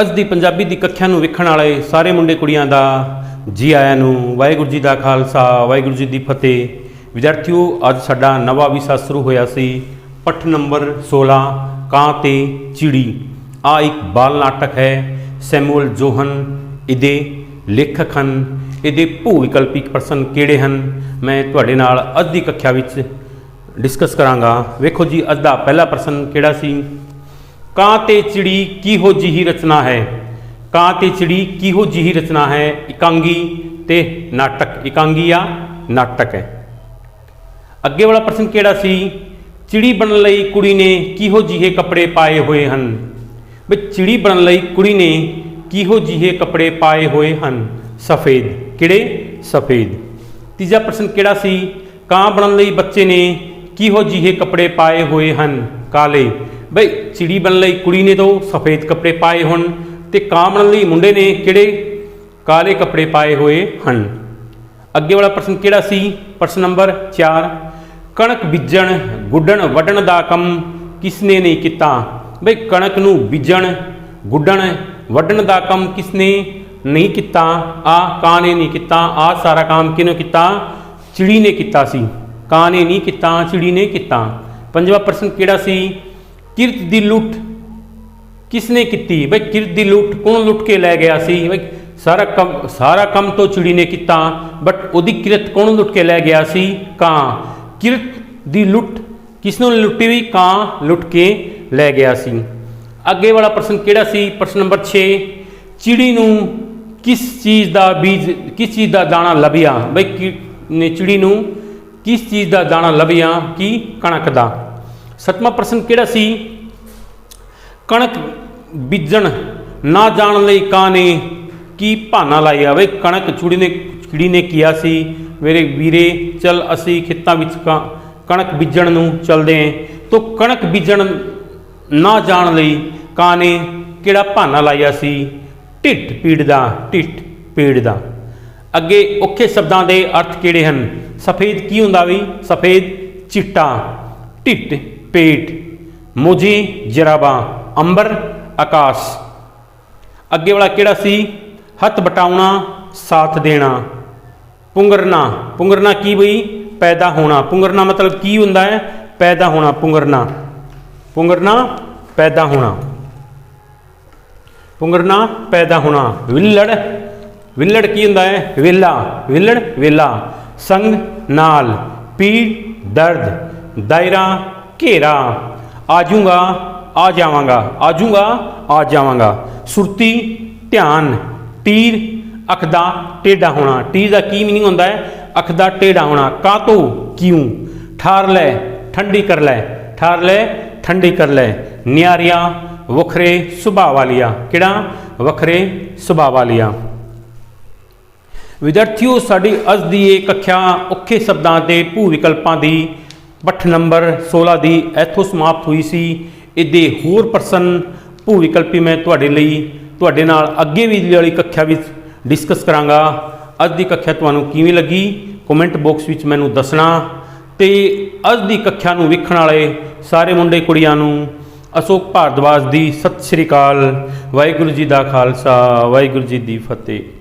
ਅੱਜ ਦੀ ਪੰਜਾਬੀ ਦੀ ਕੱਖਿਆਂ ਨੂੰ ਵੇਖਣ ਵਾਲੇ ਸਾਰੇ ਮੁੰਡੇ ਕੁੜੀਆਂ ਦਾ ਜੀ ਆਇਆਂ ਨੂੰ ਵਾਹਿਗੁਰੂ ਜੀ ਦਾ ਖਾਲਸਾ, ਵਾਹਿਗੁਰੂ ਜੀ ਦੀ ਫਤਿਹ। ਵਿਦਿਆਰਥੀਓ, ਅੱਜ ਸਾਡਾ ਨਵਾਂ ਵਿਸ਼ਾ ਸ਼ੁਰੂ ਹੋਇਆ ਸੀ ਪਠ ਨੰਬਰ 16 ਕਾਂ ਤੇ ਚਿੜੀ। ਆ ਇੱਕ ਬਾਲ ਨਾਟਕ ਹੈ, ਸੈਮੂਅਲ ਜੋਹਨ। ਇਹਦੇ ਲੇਖਕ ਹਨ, ਇਹਦੇ ਭੂ ਵਿਕਲਪਿਕ ਪਰਸਨ ਕਿਹੜੇ ਹਨ? ਮੈਂ ਤੁਹਾਡੇ ਨਾਲ ਅੱਜ ਦੀ ਕੱਖਿਆ ਵਿੱਚ ਡਿਸਕਸ ਕਰਾਂਗਾ। ਵੇਖੋ ਜੀ, ਅੱਜ ਦਾ ਪਹਿਲਾ ਪ੍ਰਸ਼ਨ ਕਿਹੜਾ ਸੀ? ਕਾਂ ਤੇ ਚਿੜੀ ਕਿਹੋ ਜਿਹੀ ਰਚਨਾ ਹੈ? ਕਾਂ ਤੇ ਚਿੜੀ ਕਿਹੋ ਜਿਹੀ ਰਚਨਾ ਹੈ? ਇਕਾਂਗੀ ਤੇ ਨਾਟਕ। ਇਕਾਂਗੀ ਆ ਨਾਟਕ ਹੈ। ਅੱਗੇ ਵਾਲਾ ਪ੍ਰਸ਼ਨ ਕਿਹੜਾ ਸੀ? ਚਿੜੀ ਬਣਨ ਲਈ ਕੁੜੀ ਨੇ ਕਿਹੋ ਜਿਹੇ ਕੱਪੜੇ ਪਾਏ ਹੋਏ ਹਨ? ਵੀ ਚਿੜੀ ਬਣਨ ਲਈ ਕੁੜੀ ਨੇ ਕਿਹੋ ਜਿਹੇ ਕੱਪੜੇ ਪਾਏ ਹੋਏ ਹਨ? ਸਫੇਦ। ਕਿਹੜੇ? ਸਫੇਦ। ਤੀਜਾ ਪ੍ਰਸ਼ਨ ਕਿਹੜਾ ਸੀ? ਕਾਂ ਬਣਨ ਲਈ ਬੱਚੇ ਨੇ ਕਿਹੋ ਜਿਹੇ ਕੱਪੜੇ ਪਾਏ ਹੋਏ ਹਨ? ਕਾਲੇ। ਬਈ, ਚਿੜੀ ਬਣਨ ਲਈ ਕੁੜੀ ਨੇ ਤਾਂ ਸਫੇਦ ਕੱਪੜੇ ਪਾਏ ਹੋਣ ਤੇ ਕਾਂ ਬਣਨ ਲਈ ਮੁੰਡੇ ਨੇ ਕਿਹੜੇ? ਕਾਲੇ ਕੱਪੜੇ ਪਾਏ ਹੋਏ ਹਨ। ਅੱਗੇ ਵਾਲਾ ਪ੍ਰਸ਼ਨ ਕਿਹੜਾ ਸੀ? ਪ੍ਰਸ਼ਨ ਨੰਬਰ 4 ਕਣਕ ਬੀਜਣ, ਗੁੱਡਣ, ਵੱਢਣ ਦਾ ਕੰਮ ਕਿਸਨੇ ਨਹੀਂ ਕੀਤਾ? ਬਈ, ਕਣਕ ਨੂੰ ਬੀਜਣ, ਗੁੱਡਣ, ਵੱਢਣ ਦਾ ਕੰਮ ਕਿਸਨੇ ਨਹੀਂ ਕੀਤਾ? ਆ ਕਾਂ ਨੇ ਨਹੀਂ ਕੀਤਾ, ਆ ਸਾਰਾ ਕੰਮ ਕਿਹਨੇ ਕੀਤਾ? ਚਿੜੀ ਨੇ ਕੀਤਾ ਸੀ। ਕਾਂ ਨੇ ਨਹੀਂ ਕੀਤਾ, ਚਿੜੀ ਨੇ ਕੀਤਾ। ਪੰਜਵਾਂ ਪ੍ਰਸ਼ਨ ਕਿਹੜਾ ਸੀ? ਕਿਰਤ ਦੀ ਲੁੱਟ। ਕਿਸਨੇ ਕੀਤੀ? ਬਈ ਕਿਰਤ ਦੀ ਲੁੱਟ, ਕੌਣ ਲੁੱਟ ਕੇ ਲੈ ਗਿਆ ਸੀ? ਬਈ ਸਾਰਾ ਕੰਮ ਸਾਰਾ ਕੰਮ ਤੋਂ ਚਿੜੀ ਨੇ ਕੀਤਾ ਬਟ ਉਹਦੀ ਕਿਰਤ ਕੌਣ ਲੁੱਟ ਕੇ ਲੈ ਗਿਆ ਸੀ? ਕਾਂ। ਕਿਰਤ ਦੀ ਲੁੱਟ ਕਿਸ ਨੂੰ ਲੁੱਟੀ ਹੋਈ? ਕਾਂ ਲੁੱਟ ਕੇ ਲੈ ਗਿਆ ਸੀ। ਅੱਗੇ ਵਾਲਾ ਪ੍ਰਸ਼ਨ ਕਿਹੜਾ ਸੀ? ਪ੍ਰਸ਼ਨ ਨੰਬਰ 6 ਚਿੜੀ ਨੂੰ ਕਿਸ ਚੀਜ਼ ਦਾ ਬੀਜ, ਕਿਸ ਚੀਜ਼ ਦਾ ਦਾਣਾ ਲੱਭਿਆ? ਬਈ ਕਿ- ਨੇ ਚਿੜੀ ਨੂੰ ਕਿਸ ਚੀਜ਼ ਦਾ ਦਾਣਾ ਲੱਭਿਆ? ਕਿ ਕਣਕ ਦਾ। ਸੱਤਵਾਂ ਪ੍ਰਸ਼ਨ ਕਿਹੜਾ ਸੀ? ਕਣਕ ਬੀਜਣ ਨਾ ਜਾਣ ਲਈ ਕਾਂ ਨੇ ਕੀ ਭਾਨਾ ਲਾਇਆ ਵੇ? ਕਣਕ ਚੂੜੀ ਨੇ ਚਿੜੀ ਨੇ ਕਿਹਾ ਸੀ, ਮੇਰੇ ਵੀਰੇ, ਚਲ ਅਸੀਂ ਖੇਤਾਂ ਵਿੱਚ ਕਾਂ- ਕਣਕ ਬੀਜਣ ਨੂੰ ਚੱਲਦੇ ਆਂ। ਤੋ ਕਣਕ ਬੀਜਣ ਨਾ ਜਾਣ ਲਈ ਕਾਂ ਨੇ ਕਿਹੜਾ ਭਾਨਾ ਲਾਇਆ ਸੀ? ਢਿੱਟ ਪੀੜ ਦਾ ਢਿੱਟ ਪੀੜ ਦਾ ਅੱਗੇ ਔਖੇ ਸ਼ਬਦਾਂ ਦੇ ਅਰਥ ਕਿਹੜੇ ਹਨ? ਸਫੇਦ ਕੀ ਹੁੰਦਾ ਵੀ? ਸਫੇਦ ਚਿੱਟਾ। ਢਿੱਟ ਪੇਟ ਮੋਜੀ ਜਰਾਬਾਂ, ਅੰਬਰ, ਆਕਾਸ਼। ਅੱਗੇ ਵਾਲਾ ਕਿਹੜਾ ਸੀ? ਹੱਥ ਬਟਾਉਣਾ, ਸਾਥ ਦੇਣਾ। ਪੁੰਗਰਨਾ। ਪੁੰਗਰਨਾ ਕੀ ਬਈ? ਪੈਦਾ ਹੋਣਾ। ਪੁੰਗਰਨਾ ਮਤਲਬ ਕੀ ਹੁੰਦਾ ਹੈ? ਪੈਦਾ ਹੋਣਾ, ਪੁੰਗਰਨਾ। ਪੁੰਗਰਨਾ, ਪੈਦਾ ਹੋਣਾ। ਪੁੰਗਰਨਾ, ਪੈਦਾ ਹੋਣਾ। ਵਿਲੜ। ਵਿਲੜ ਕੀ ਹੁੰਦਾ ਹੈ? ਵੇਲਾ। ਵਿਲੜ, ਵੇਲਾ। ਸੰਗ, ਨਾਲ। ਪੀੜ, ਦਰਦ। ਦਾਇਰਾ ਘੇਰਾ। ਆਜੂਗਾ ਆ ਜਾਵਾਂਗਾ ਆਜੂਗਾ ਆ ਜਾਵਾਂਗਾ। ਸੁਰਤੀ, ਧਿਆਨ, ਤੀਰ, ਅੱਖ ਦਾ ਟੇਢਾ ਹੋਣਾ। ਤੀਰ ਦਾ ਕੀ ਮੀਨਿੰਗ ਹੁੰਦਾ ਹੈ? ਅੱਖ ਦਾ ਟੇਢਾ ਹੋਣਾ। ਕਾਤੋਂ ਕਿਉਂ? ਠਾਰ ਲੈ, ਠੰਡੀ ਕਰ ਲੈ। ਠਾਰ ਲੈ, ਠੰਡੀ ਕਰ ਲੈ। ਨਿਆਰੀਆਂ, ਵੱਖਰੇ ਸੁਭਾਅ ਵਾਲੀਆਂ। ਕਿਹੜਾ? ਵੱਖਰੇ ਸੁਭਾਅ ਵਾਲੀਆਂ। ਵਿਦਿਆਰਥੀਓ, ਸਾਡੀ ਅੱਜ ਦੀ ਇਹ ਕੱਖਿਆ ਔਖੇ ਸ਼ਬਦਾਂ ਦੇ ਭੂ ਵਿਕਲਪਾਂ ਦੀ ਪੱਠ ਨੰਬਰ 16 ਦੀ ਇੱਥੋਂ ਸਮਾਪਤ ਹੋਈ ਸੀ। ਇਹਦੇ ਹੋਰ ਪ੍ਰਸ਼ਨ ਭੂ ਵਿਕਲਪੀ ਮੈਂ ਤੁਹਾਡੇ ਲਈ, ਤੁਹਾਡੇ ਨਾਲ ਅੱਗੇ ਵੀ ਵਾਲੀ ਕੱਖਿਆ ਵਿੱਚ ਡਿਸਕਸ ਕਰਾਂਗਾ। ਅੱਜ ਦੀ ਕੱਖਿਆ ਤੁਹਾਨੂੰ ਕਿਵੇਂ ਲੱਗੀ? ਕਮੈਂਟ ਬਾਕਸ ਵਿੱਚ ਮੈਨੂੰ ਦੱਸਣਾ। ਤੇ ਅੱਜ ਦੀ ਕੱਖਿਆ ਨੂੰ ਵੇਖਣ ਵਾਲੇ ਸਾਰੇ ਮੁੰਡੇ ਕੁੜੀਆਂ ਨੂੰ ਅਸ਼ੋਕ ਭਾਰਦਵਾਜ ਦੀ ਸਤਿ ਸ੍ਰੀ ਅਕਾਲ। ਵਾਹਿਗੁਰੂ ਜੀ ਦਾ ਖਾਲਸਾ, ਵਾਹਿਗੁਰੂ ਜੀ ਦੀ ਫਤਿਹ।